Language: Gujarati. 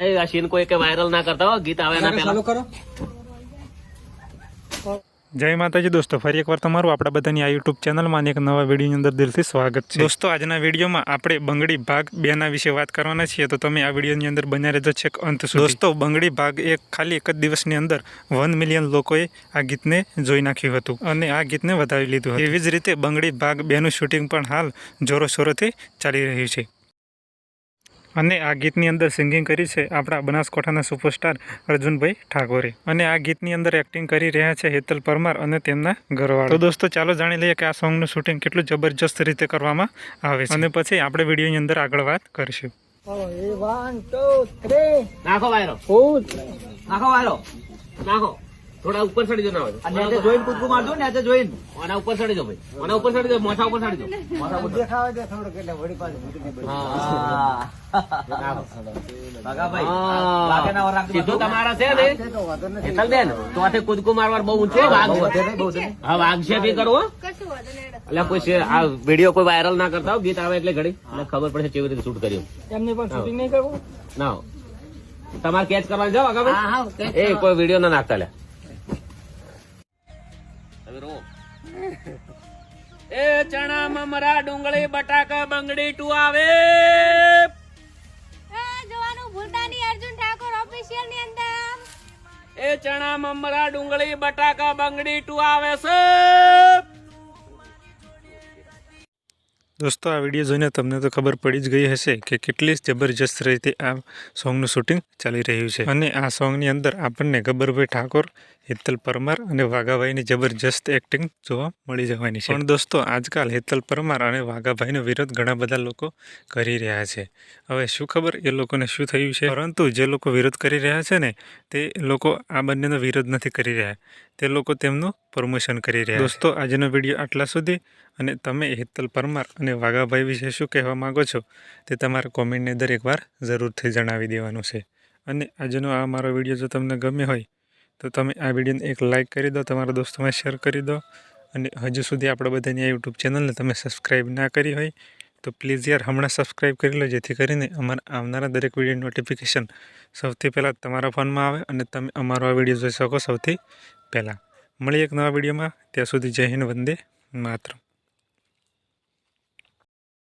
એ આ સીન કોઈ કે વાયરલ ના કરતા હો ગીત આવે ના પહેલા. કરો. જય માતાજી દોસ્તો ફરી એકવાર તમારું આપણા બધાની આ યુટ્યુબ ચેનલમાં એક નવા વિડીયોની અંદર દિલથી સ્વાગત છે. દોસ્તો આજના વિડીયોમાં આપણે બંગડી ભાગ બેના વિશે વાત કરવાના છીએ તો તમે આ વિડીયોની અંદર બન્યા રહેજો છેક અંત સુધી. દોસ્તો બંગડી ભાગ એક ખાલી એક જ દિવસની અંદર વન મિલિયન લોકોએ આ ગીતને જોઈ નાખ્યું હતું અને આ ગીતને વધાવી લીધું એવી જ રીતે બંગડી ભાગ બેનું શૂટિંગ પણ હાલ જોરોશોરોથી ચાલી રહ્યું છે. અને આ ગીતની અંદર સિંગિંગ કરી છે આપણા બનાસકાંઠાના સુપરસ્ટાર અર્જુનભાઈ ઠાકોરે. અને આ ગીતની અંદર એક્ટિંગ કરી રહ્યા છે હેતલ પરમાર અને તેમના ઘરવાળા. તો દોસ્તો ચાલો જાણી લઈએ કે આ સોંગનું શૂટિંગ કેટલું જબરજસ્ત રીતે કરવામાં આવે છે. અને પછી આપણે વિડીયોની અંદર આગળ વાત કરીશું. નાખો વાયરો. નાખો નાખો. થોડા ઉપર ચડી જો ના હોય અને આજે જોઈને કૂદકું મારજો ને આજે જોઈને. આના ઉપર ચડી જો ભાઈ. આના ઉપર ચડી જો મોઢા ઉપર ચડી જો દેખાવા દે વાયરલ ના કરતા હો ગીત આવે એટલે ઘડી. ખબર પડશે કેવી રીતે શૂટ કર્યું. એમને પણ શૂટિંગ નહીં કરવું? ના તમારે કેચ કરવા જાઓ આગળ એ કોઈ વીડિયો ના નાખતા લે હવે રો. એ ચણા મમરા ડુંગળી બટાકા બંગડી ટુ આવે. જોવાનું ભૂલતા નહીં અર્જુન ઠાકોર ઓફિશિયલની અંદર. એ ચણા મમરા ડુંગળી બટાકા બંગડી ટુ આવે છે. દોસ્તો, આ વીડિયો જોઈને તમને તો ખબર પડી જ ગઈ હશે કે કેટલી જબરજસ્ત રીતે આ સોંગનું શૂટિંગ ચાલી રહ્યું છે. અને આ સોંગની અંદર આપણને ગબ્બરભાઈ ઠાકોર, હેતલ પરમાર અને વાઘાભાઈની જબરજસ્ત એક્ટિંગ જોવા મળી જવાની છે. પણ દોસ્તો, આજકાલ હેતલ પરમાર અને વાઘાભાઈનો વિરોધ ઘણા બધા લોકો કરી રહ્યા છે. હવે શું ખબર એ લોકોને શું થયું છે? પરંતુ જે લોકો વિરોધ કરી રહ્યા છે ને, તે લોકો આ બંનેનો વિરોધ નથી કરી રહ્યા. તે લોકો તેમનું પ્રમોશન કરી રહ્યા દોસ્તો, આજનો વીડિયો આટલા સુધી. અને તમે હેતલ પરમાર અને વાઘાભાઈ વિશે શું કહેવા માંગો છો તે તમારા કોમેન્ટને દરેક વાર જરૂરથી જણાવી દેવાનું છે. અને આજનો આ મારો વીડિયો જો તમને ગમ્યો હોય, તો તમે આ વિડીયોને એક લાઇક કરી દો, તમારા દોસ્તોમાં શેર કરી દો. અને હજુ સુધી આપણે બધાની આ યુટ્યુબ ચેનલને તમે સબસ્ક્રાઈબ ના કરી હોય, તો પ્લીઝ યાર હમણાં સબસ્ક્રાઈબ કરી લો, જેથી કરીને અમારા આવનારા દરેક વીડિયો નોટિફિકેશન સૌથી પહેલાં તમારા ફોનમાં આવે અને તમે અમારો આ વીડિયો જોઈ શકો સૌથી પહેલાં. મળીએ એક નવા વિડીયોમાં. ત્યાં સુધી જય હિન્દ, વંદે માતરમ.